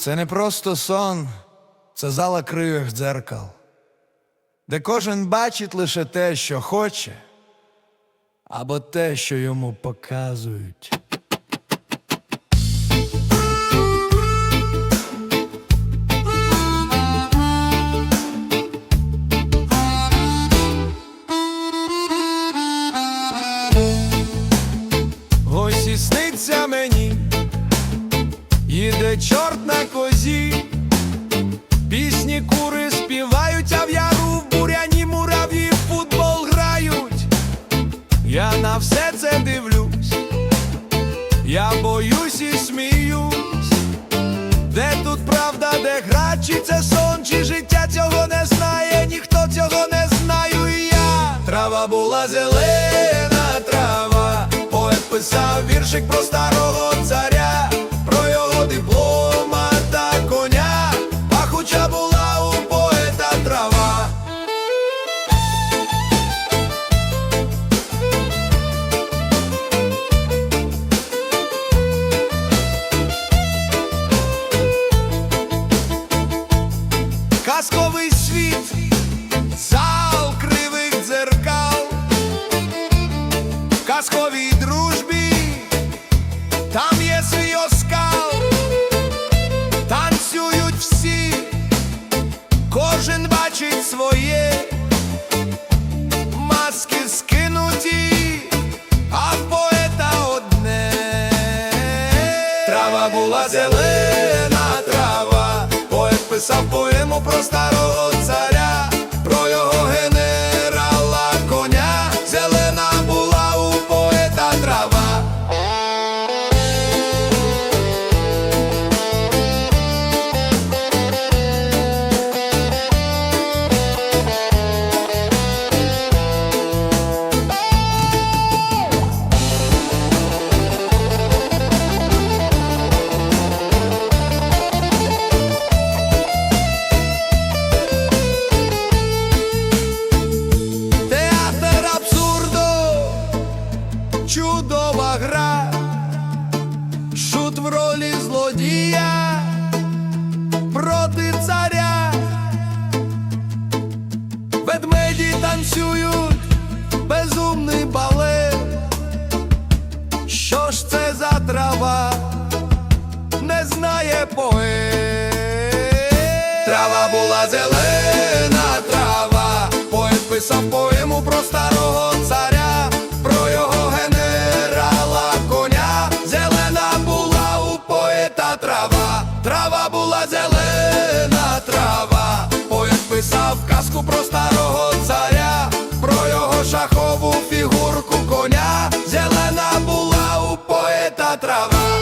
Це не просто сон, це зала кривих дзеркал, де кожен бачить лише те, що хоче, або те, що йому показують. Їде чорт на козі, пісні кури співають, а в яру в буряні мурав'ї в футбол грають. Я на все це дивлюсь, я боюсь і сміюсь. Де тут правда, де гра, чи це сон, чи життя цього не знає, ніхто цього не знаю і я. Трава була зелена трава, поет писав віршик про старого царя, бачить своє, маски скинуті, а в поета одне. Трава була зелена трава, поет писав поему про старого царя, що ж це за трава, не знає поет. Трава була зелена трава, поет писав поему про старого царя. pra travar.